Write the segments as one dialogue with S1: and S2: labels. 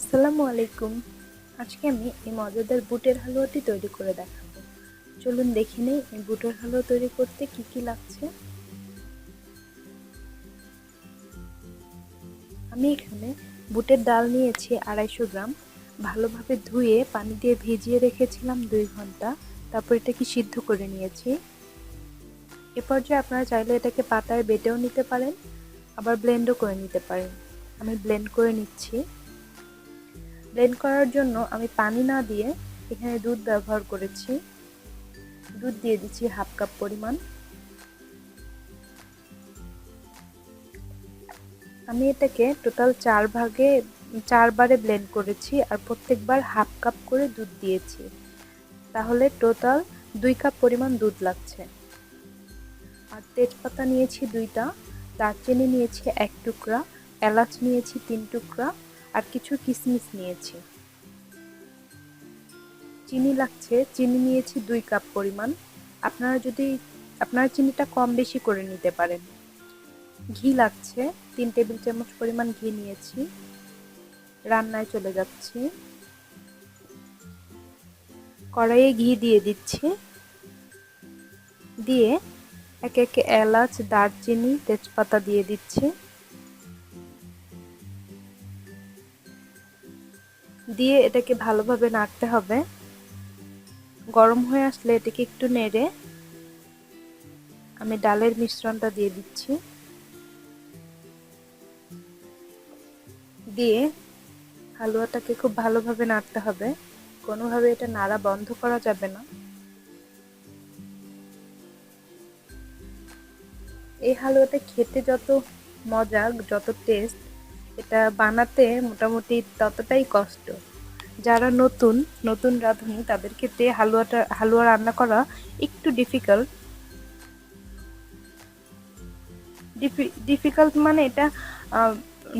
S1: আসসালামু আলাইকুম। আজকে আমি এই মজাদার বুটের হালুয়াটি তৈরি করে দেখাবো। চলুন দেখে নেই এই বুটের হালুয়া তৈরি করতে কি কি লাগছে। আমি এখানে বুটের ডাল নিয়েছি আড়াইশো গ্রাম। ভালোভাবে ধুয়ে পানি দিয়ে ভিজিয়ে রেখেছিলাম দুই ঘণ্টা। তারপর এটাকে সিদ্ধ করে নিয়েছি। এ পর্যায়ে আপনারা চাইলে এটাকে পাতায় বেটেও নিতে পারেন, আবার ব্লেন্ডও করে নিতে পারেন। আমি ব্লেন্ড করে নিচ্ছি। ব্লেন্ড করার জন্য আমি পানি না দিয়ে এখানে দুধ ব্যবহার করেছি। দুধ দিয়ে দিচ্ছি হাফ কাপ পরিমাণ। আমি এটাকে টোটাল চার ভাগে চারবারে ব্লেন্ড করেছি আর প্রত্যেকবার হাফ কাপ করে দুধ দিয়েছি। তাহলে টোটাল দুই কাপ পরিমাণ দুধ লাগছে। আর তেজপাতা নিয়েছি দুইটা, দারচিনি নিয়েছি এক টুকরা, এলাচ নিয়েছি তিন টুকরা আর কিছু কিশমিশ নিয়েছি। চিনি লাগছে, চিনি নিয়েছি দুই কাপ পরিমাণ। আপনারা যদি, আপনারা চিনিটা কম বেশি করে নিতে পারেন। ঘি লাগছে, তিন টেবিল চামচ পরিমাণ ঘি নিয়েছি। রান্নায় চলে যাচ্ছি। কড়াইয়ে ঘি দিয়ে দিচ্ছি। দিয়ে একে একে এলাচ, দারচিনি, তেজপাতা দিয়ে দিচ্ছি। দিয়ে এটাকে ভালোভাবে নাড়তে হবে। গরম হয়ে আসলে এটাকে একটু নেড়ে আমি ডালের মিশ্রণটা দিয়ে দিচ্ছি। দিয়ে হালুয়াটাকে খুব ভালোভাবে নাড়তে হবে। কোনোভাবে এটা নাড়া বন্ধ করা যাবে না। এই হালুয়াটা খেতে যত মজা, যত টেস্ট এটা বানাতে মোটামুটি ততটাই কষ্ট। যারা নতুন নতুন রাঁধুনি, তাদের ক্ষেত্রে হালুয়াটা, হালুয়া রান্না করা একটু ডিফিকাল্ট ডিফিকাল্ট মানে এটা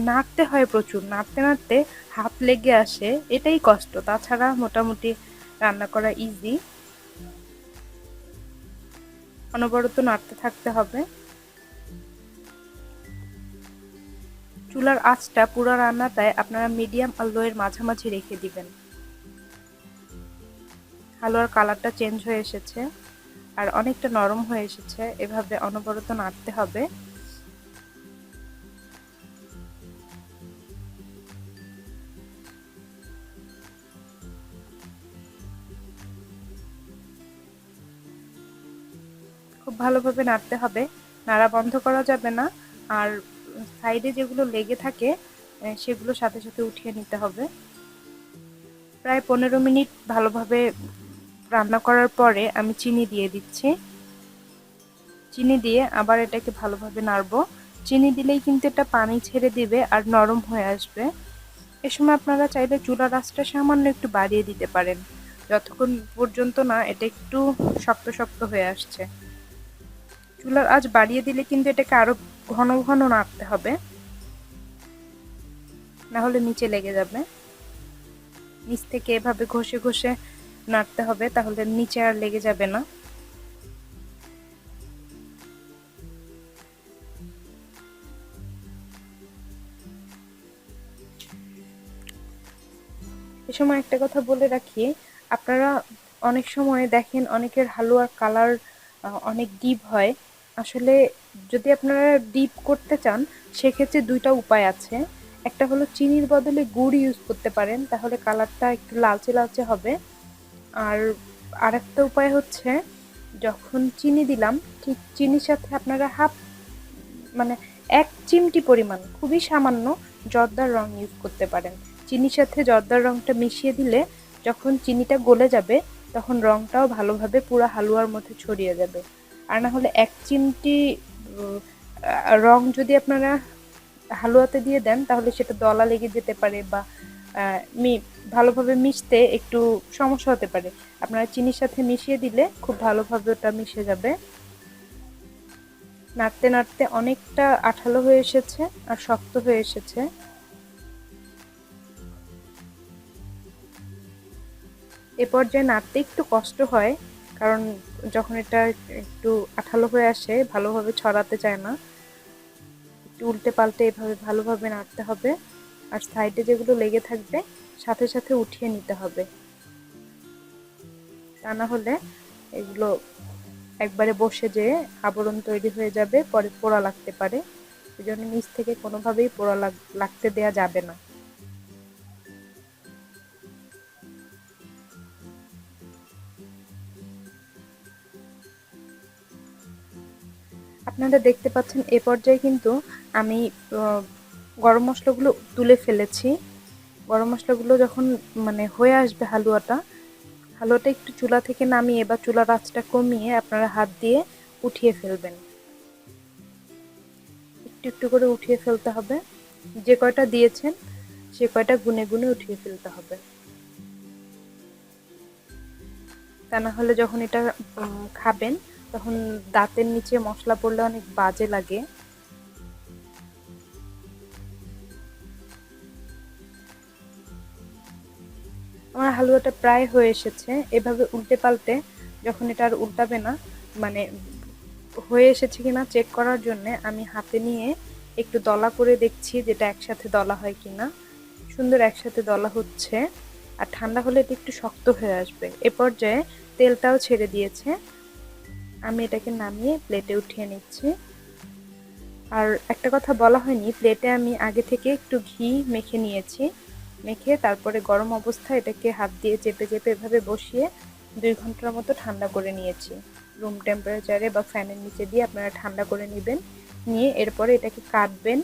S1: নাড়তে হয় প্রচুর। নাড়তে নাড়তে হাত লেগে আসে, এটাই কষ্ট। তাছাড়া মোটামুটি রান্না করা ইজি অনবরত নাড়তে থাকতে হবে। চুলার আঁচটা পুরো রান্নাটায় আপনারা মিডিয়াম আর লোয়ের মাঝামাঝি রেখে দিবেন। হালুয়ার কালারটা চেঞ্জ হয়ে এসেছে আর অনেকটা নরম হয়ে এসেছে। এভাবে অনবরত নাড়তে হবে। খুব ভালোভাবে নাড়তে হবে। নাড়া বন্ধ করা যাবে না। আর সাইডে যেগুলো লেগে থাকে সেগুলো সাথে সাথে উঠিয়ে নিতে হবে। প্রায় পনেরো মিনিট ভালোভাবে রান্না করার পরে আমি চিনি দিয়ে দিচ্ছি। চিনি দিয়ে আবার এটাকে ভালোভাবে নাড়বো। চিনি দিলেই কিন্তু এটা পানি ছেড়ে দিবে আর নরম হয়ে আসবে। এ সময় আপনারা চাইলে চুলার আঁচটা সামান্য একটু বাড়িয়ে দিতে পারেন। যতক্ষণ পর্যন্ত না এটা একটু শক্ত শক্ত হয়ে আসছে। চুলার আঁচ বাড়িয়ে দিলে কিন্তু এটাকে আরও ঘন ঘন নাড়তে হবে। না হলে নিচে লেগে যাবে। নিচ থেকে এভাবে ঘষে ঘষে নাড়তে হবে, তাহলে নিচে আর লেগে যাবে না। এ সময় একটা কথা বলে রাখি, আপনারা অনেক সময় দেখেন অনেকের হালুয়ার কালার অনেক ডিপ হয়। আসলে যদি আপনারা ডিপ করতে চান, সেক্ষেত্রে দুইটা উপায় আছে। একটা হলো চিনির বদলে গুড় ইউজ করতে পারেন, তাহলে কালারটা একটু লালচে লালচে হবে। আর আরেকটা উপায় হচ্ছে, যখন চিনি দিলাম, ঠিক চিনির সাথে আপনারা হাফ মানে এক চিমটি পরিমাণ, খুবই সামান্য জর্দার রং ইউজ করতে পারেন। চিনির সাথে জর্দার রংটা মিশিয়ে দিলে যখন চিনিটা গলে যাবে, তখন রংটাও ভালোভাবে পুরো হালুয়ার মধ্যে ছড়িয়ে যাবে। আর না হলে এক চিমটি রং যদি আপনারা হালুয়াতে দিয়ে দেন, তাহলে সেটা দলা লেগে যেতে পারে বা মি, ভালোভাবে মিশতে একটু সমস্যা হতে পারে। আপনারা চিনির সাথে মিশিয়ে দিলে খুব ভালোভাবে ওটা মিশে যাবে। নাড়তে নাড়তে অনেকটা আঠালো হয়ে এসেছে আর শক্ত হয়ে এসেছে। এ পর্যায়ে নাড়তে একটু কষ্ট হয়, কারণ যখন এটা একটু আঠালো হয়ে আসে, ভালোভাবে ছড়াতে চায় না। একটু উল্টে পাল্টে এভাবে ভালোভাবে নাড়তে হবে। আর সাইডে যেগুলো লেগে থাকবে, সাথে সাথে উঠিয়ে নিতে হবে। তা না হলে এগুলো একবারে বসে যেয়ে আবরণ তৈরি হয়ে যাবে, পরে পোড়া লাগতে পারে। এই জন্য নিচ থেকে কোনোভাবেই পোড়া লাগতে দেয়া যাবে না। আপনারা দেখতে পাচ্ছেন, এ পর্যায়ে কিন্তু আমি গরম মশলাগুলো তুলে ফেলেছি। গরম মশলাগুলো যখন মানে হয়ে আসবে হালুয়াটা হালুয়াটা একটু চুলা থেকে নামিয়ে বা চুলার আঁচটা কমিয়ে আপনারা হাত দিয়ে উঠিয়ে ফেলবেন। একটু একটু করে উঠিয়ে ফেলতে হবে। যে কয়টা দিয়েছেন, সে কয়টা গুনে গুনে উঠিয়ে ফেলতে হবে। তা না হলে যখন এটা খাবেন তখন দাঁতের নিচে মশলা পড়লে অনেক বাজে লাগে। আমার হালুয়াটা প্রায় হয়ে এসেছে। এভাবে উল্টে পাল্টে যখন এটা আর উল্টাবে না মানে হয়ে এসেছে কিনা চেক করার জন্য আমি হাতে নিয়ে একটু দলা করে দেখছি যেটা একসাথে দলা হয় কিনা। সুন্দর একসাথে দলা হচ্ছে। আর ঠান্ডা হলে এটা একটু শক্ত হয়ে আসবে। এ পর্যায়ে তেলটাও ছেড়ে দিয়েছে। আমি এটাকে নামিয়ে প্লেটে উঠিয়ে নিচ্ছি। আর একটা কথা বলা হয়নি প্লেটে আমি আগে থেকে একটু ঘি মেখে নিয়েছি। মেখে তারপরে গরম অবস্থায় এটাকে হাত দিয়ে চেপে চেপে এভাবে বসিয়ে দুই ঘণ্টার মতো ঠান্ডা করে নিয়েছি। রুম টেম্পারেচারে বা ফ্যানের নিচে দিয়ে আপনারা ঠান্ডা করে নেবেন। নিয়ে এরপরে এটাকে কাটবেন।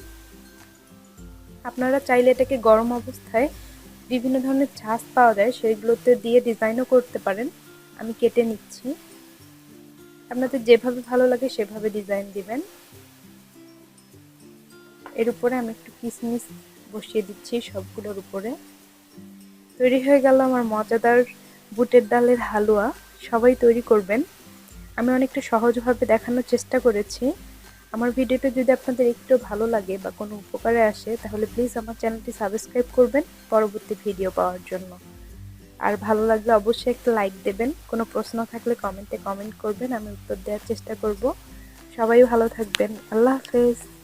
S1: আপনারা চাইলে এটাকে গরম অবস্থায় বিভিন্ন ধরনের ছাঁচ পাওয়া যায় সেইগুলোতে দিয়ে ডিজাইনও করতে পারেন। আমি কেটে নিচ্ছি। আপনাদের যেভাবে ভালো লাগে সেভাবে ডিজাইন দিবেন। এর উপরে আমি একটু কিসমিস বসিয়ে দিচ্ছি সবগুলোর উপরে। তৈরি হয়ে গেল আমার মজাদার বুটের ডালের হালুয়া। সবাই তৈরি করবেন। আমি অনেকটা সহজভাবে দেখানোর চেষ্টা করেছি। আমার ভিডিওটা যদি আপনাদের একটু ভালো লাগে বা কোনো উপকারে আসে, তাহলে প্লিজ আমার চ্যানেলটি সাবস্ক্রাইব করবেন। পরবর্তী ভিডিও পাওয়ার জন্য। আর ভালো লাগলে অবশ্যই একটা লাইক দেবেন। কোনো প্রশ্ন থাকলে কমেন্টে কমেন্ট করবেন, আমি উত্তর দেওয়ার চেষ্টা করব। সবাই ভালো থাকবেন। আল্লাহ হাফেজ।